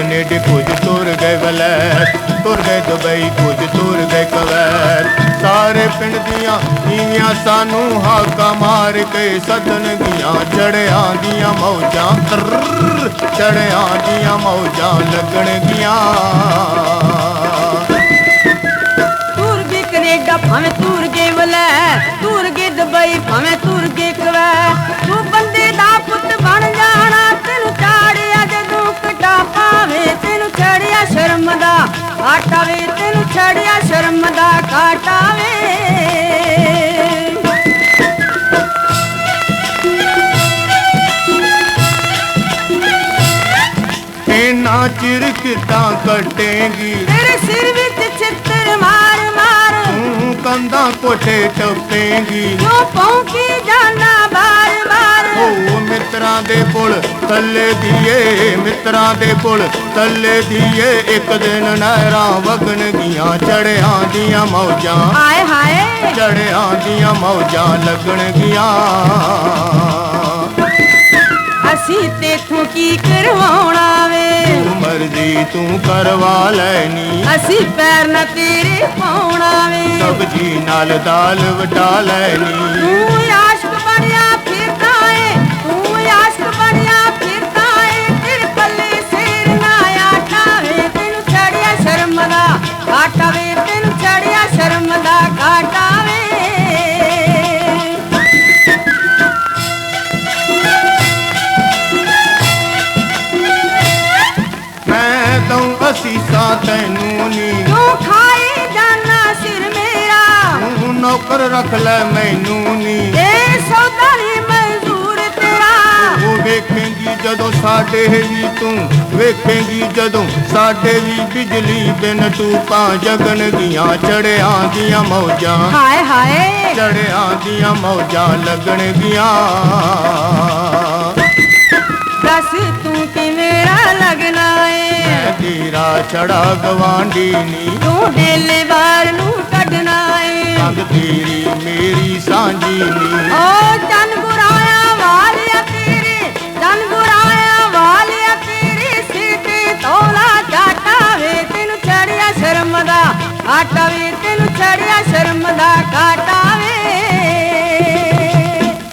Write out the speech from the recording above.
ਗਏ ਵਲੈਤ ਤੁਰ ਗਏ ਦੁਬਈ ਕੁਝ ਤੁਰ ਗਏ ਕਵੈਤ ਸਾਰੇ ਪਿੰਡ ਦੀਆਂ ਨੀਵੀਆਂ ਸਾਨੂੰ ਹਾਕਾ ਮਾਰ ਕੇ ਸੱਦਣ ਗੀਆਂ, ਚੜਿਆਂ ਦੀਆਂ ਮੌਜਾਂ ਚੜਿਆਂ ਦੀਆਂ ਮੌਜਾਂ ਲੱਗਣ ਗੀਆਂ। ਤੂਰ ਗਏ ਕੈਨੇਡਾ, ਭਾਵੇਂ ਤੂਰ ਗਏ ਵਲੇ ਤੂਰ ਗਏ ਦੁਬਈ, ਭਾਵੇਂ ਤੂਰ ਗਏ ਘਾਟਾ ਵੇ ਤੈਨੂੰ ਛੜਿਆ ਸ਼ਰਮ ਦਾ ਘਾਟਾ ਵੇ। ਇੰਨਾ ਚਿਰ ਕਿੱਦਾਂ ਕੱਟੇਂਗੀ? ਤੇਰੇ ਸਿਰ ਵਿੱਚ ਛਿੱਤਰ ਮਾਰ ਮਾਰ। ਤੂੰ ਕੰਧਾਂ ਕੋਠੇ ਟੱਪੇਂਗੀ। ਕਿਉਂ ਪੌਂਕੀ ਜਾਣਾ ਬਾਰ ਬਾਰ? ਓ ਮਿੱਤਰਾਂ ਦੇ ਪੁਲ ਥੱਲੇ ਦੀਏ ਮਿੱਤਰਾਂ ਦੇ ਪੁਲ ਥੱਲੇ ਦੀਏ। ਇੱਕ ਦਿਨ ਨਹਿਰਾਂ ਵਗਣ ਗੀਆਂ ਚੜਿਆਂ ਦੀਆਂ ਮੌਜਾਂ। ਹਾਏ ਹਾਏ। ਚੜਿਆਂ ਦੀਆਂ ਮੌਜਾਂ ਲੱਗਣ ਗੀਆਂ। ਅਸੀਂ ਤੇਥੋਂ ਕੀ ਕਰਵਾਉਣਾ ਵੇ? ਤੂੰ ਮਰਜ਼ੀ ਤੂੰ ਕਰਵਾ ਲੈਣੀ। ਅਸੀਂ ਪੈਰ ਨਾ ਤੇਰੇ ਪਾਉਣਾ ਵੇ। ਸਬਜੀ ਨਾਲ ਦਾਲ ਵਟਾ ਲੈਣੀ। ਤੂੰ ਤੂੰ ਨੌਕਰ ਰੱਖ ਲੈ ਮੈਨੂੰ ਨੀ। ਇਹ ਸੌਦਾ ਨਹੀਂ ਮਨਜ਼ੂਰ ਤੇਰਾ। ਉਹ ਵੇਖੇਂਗੀ ਜਦੋਂ ਸਾਡੇ ਵੀ ਤੂੰ ਵੇਖੇਂਗੀ ਜਦੋਂ ਸਾਡੇ ਵੀ ਬਿਜਲੀ ਬਿਨ ਟੂਪਾਂ ਜਗਨ ਗੀਆਂ ਚੜਿਆਂ ਦੀਆਂ ਮੌਜਾਂ। ਹਾਏ ਹਾਏ। ਚੜਿਆਂ ਦੀਆਂ ਮੌਜਾਂ ਲੱਗਣ ਗੀਆਂ ਦੱਸ ਤੂੰ ਕਿਵੇਂ ਰਾ ਲੱਗਣਾ ਏ? ਤੇਰਾ ਛੜਾ ਗਵਾਂਢੀ ਨੀ। ਤੂੰ ਢੇਲੇ ਵਾਰ ਨੂੰ ਕੱਢਣਾ। ਏ ਤੇਰੀ, ਮੇਰੀ ਸਾਂਝੀ ਨੀ ਓ ਚੰਨ ਗੁਰਾਇਆ ਵਾਲਿਆ ਤੇਰੇ ਚੰਨ ਗੁਰਾਇਆ ਵਾਲਿਆ ਤੇਰੇ ਸਿਰ ਤੋਲਾ ਜਾਟਾ ਵੇ ਤੈਨੂੰ ਚੜਿਆ ਸ਼ਰਮ ਦਾ, ਆਟਾ ਵੇ ਤੈਨੂੰ ਚੜਿਆ ਸ਼ਰਮ ਦਾ ਘਾਟਾ